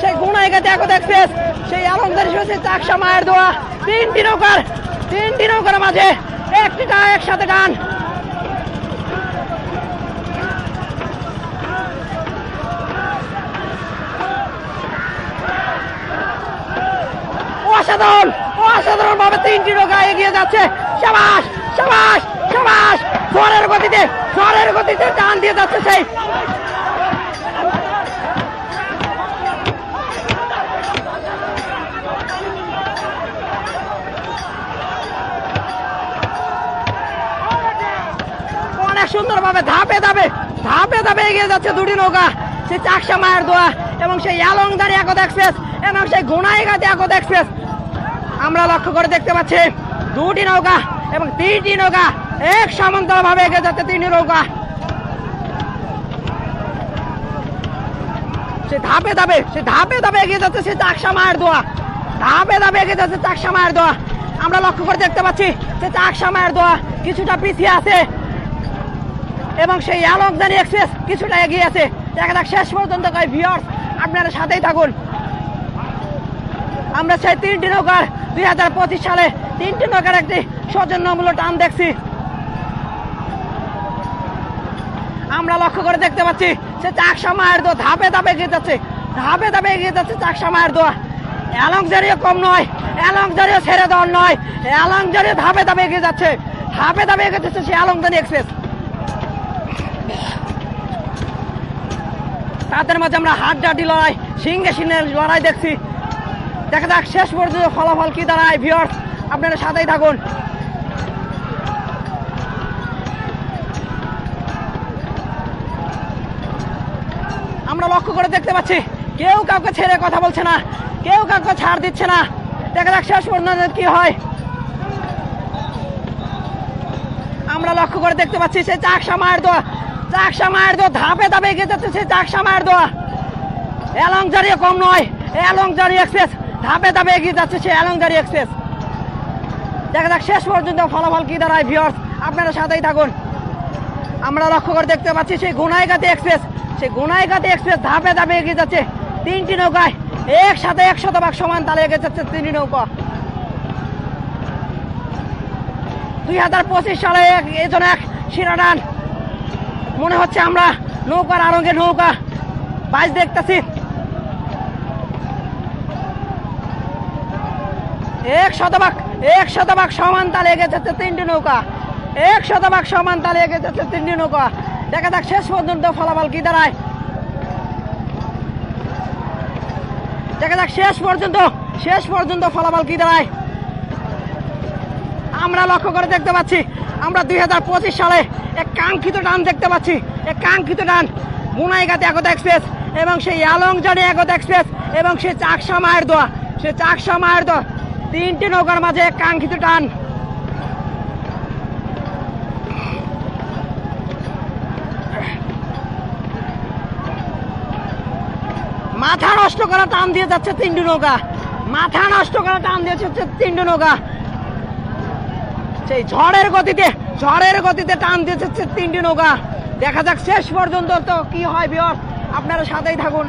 সেই গুনাইগাতে একতা এক্সপ্রেস সেই সহ সেই চাকসা মায়ের দোয়া। তিনটি নৌকার তিনটি নৌকার মাঝে একটি টা একসাথে টান অসাধারণ অসাধারণ ভাবে তিনটি নৌকা এগিয়ে যাচ্ছে। সাবাস সাবাস সাবাস। ঝড়ের গতিতে ঝড়ের গতিতে টান দিয়ে যাচ্ছে সেই অনেক সুন্দর ভাবে ধাপে ধাপে ধাপে ধাপে এগিয়ে যাচ্ছে দুটি নৌকা। সেই চাকসা মায়ের দোয়া এবং সেই ইয়ালংদারি একতা এক্সপ্রেস এবং সেই গুনাইগাতি একতা এক্সপ্রেস। আমরা লক্ষ্য করে দেখতে পাচ্ছি দুটি নৌকা এবং তিনটি নৌকা এক সমান্তরাল ভাবে এগিয়ে যাচ্ছে তিনটি নৌকা। সে ধাপে ধাপে, সে ধাপে ধাপে এগিয়ে যাচ্ছে সে চাকসা মায়ের দোয়া। ধাপে ধাপে এগিয়ে যাচ্ছে চাকসা মায়ের দোয়া। আমরা লক্ষ্য করে দেখতে পাচ্ছি সে চাকসা মায়ের দোয়া কিছুটা পিছিয়ে আছে। এবং সেই আলোকদানি এক্সপ্রেস কিছুটা এগিয়ে আছে। দেখা যাক শেষ পর্যন্ত ভিওর্স আপনারা সাথেই থাকুন। আমরা সেই তিনটি নৌকার দুই হাজার পঁচিশ সালে তিনটি নৌকার একটি সৌজন্যমূলক টান দেখছি। আমরা লক্ষ্য করে দেখতে পাচ্ছি সে চাকসা মায়ের দোয়া ধাপে ধাপে এগিয়ে যাচ্ছে। ধাপে ধাপে এগিয়ে যাচ্ছে চাকসা মায়ের দোয়া। অ্যালংজারিও কম নয় অ্যালংজারিও ছেড়ে দেওয়ার নয় অ্যালংজারিও ধাপে ধাপে এগিয়ে যাচ্ছে। ধাপে ধাপে এগিয়ে যাচ্ছে সে অ্যালংজারি এক্সপ্রেস। তাদের মাঝে আমরা ডাটি লড়াই সিংহে সিংহের লড়াই দেখছি। দেখা যাক শেষ পর্যন্ত ফলাফল কি দাঁড়ায় ভিওর্স আপনারা সাথেই থাকুন। আমরা লক্ষ্য করে দেখতে পাচ্ছি, কেউ কাউকে ছেড়ে কথা বলছে না, কেউ কাউকে ছাড় দিচ্ছে না। দেখা যাক শেষ পর্যন্ত কি হয়। আমরা লক্ষ্য করে দেখতে পাচ্ছি সেই চাকসা মায়ের দোয়া চাকসা মায়ের দোয়া ধাপে ধাপে এগিয়ে যাচ্ছে সেই চাকসা মায়ের দোয়া অ্যালংজারি কম নয় অ্যালংজারি এক্সপ্রেস ধাপে ধাপে এগিয়ে যাচ্ছে সেই অ্যালংজারি এক্সপ্রেস দেখা যাক, শেষ পর্যন্ত ফলাফল কি দাঁড়ায় ভিওর্স আপনারা সাথেই থাকুন। আমরা লক্ষ্য করে দেখতে পাচ্ছি, সেই গুনাইগাতি এক্সপ্রেস সেই গুনাইগাতি এক্সপ্রেস ধাপে ধাপে এগিয়ে যাচ্ছে। তিনটি নৌকায় একসাথে একশত ভাগ সমান তালে এগিয়ে যাচ্ছে তিনটি নৌকা। দুই হাজার পঁচিশ সালে এক এজন এক শিরাডান মনে হচ্ছে আমরা নৌকার আরঙ্গে নৌকা। বাইশ দেখতেছি। এক শতভাগ এক শতভাগ সমান তালে এগিয়ে যাচ্ছে তিনটি নৌকা। এক শতভাগ সমান তালে এগিয়ে যাচ্ছে তিনটি নৌকা। দেখা যাক শেষ পর্যন্ত ফলাফল কি দাঁড়ায়। দেখা যাক শেষ পর্যন্ত শেষ পর্যন্ত ফলাফল কি দাঁড়ায়। আমরা লক্ষ্য করে দেখতে পাচ্ছি, আমরা দুই হাজার পঁচিশ সালে এক কাঙ্ক্ষিত টান দেখতে পাচ্ছি। এক কাঙ্ক্ষিত টান মুনাইগাতি একতা এক্সপ্রেস এবং সেই আলংজানি একতা এক্সপ্রেস এবং সেই চাকসা মায়ের দোয়া। সেই চাকসা মায়ের দোয়া। তিনটি নৌকার মাঝে এক কাঙ্ক্ষিত টান মাথা নষ্ট করা টান দিয়ে যাচ্ছে তিনটি নৌকা। মাথা নষ্ট করা টান দিয়ে যাচ্ছে তিনটি নৌকা। সেই ঝড়ের গতিতে ঝড়ের গতিতে টান যাচ্ছে তিনটি নৌকা। দেখা যাক শেষ পর্যন্ত তো কি হয় বিয়র আপনারা সাথেই থাকুন।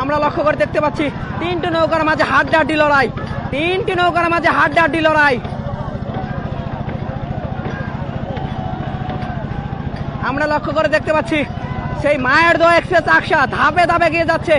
আমরা লক্ষ্য করে দেখতে পাচ্ছি, তিনটি নৌকার মাঝে হাত ডাড্ডি লড়াই, তিনটি নৌকার মাঝে হাত ডাড্ডি লড়াই। আমরা লক্ষ্য করে দেখতে পাচ্ছি, সেই মায়ের দোয়া এক্সপ্রেস আকশা ধাপে ধাপে গিয়ে যাচ্ছে।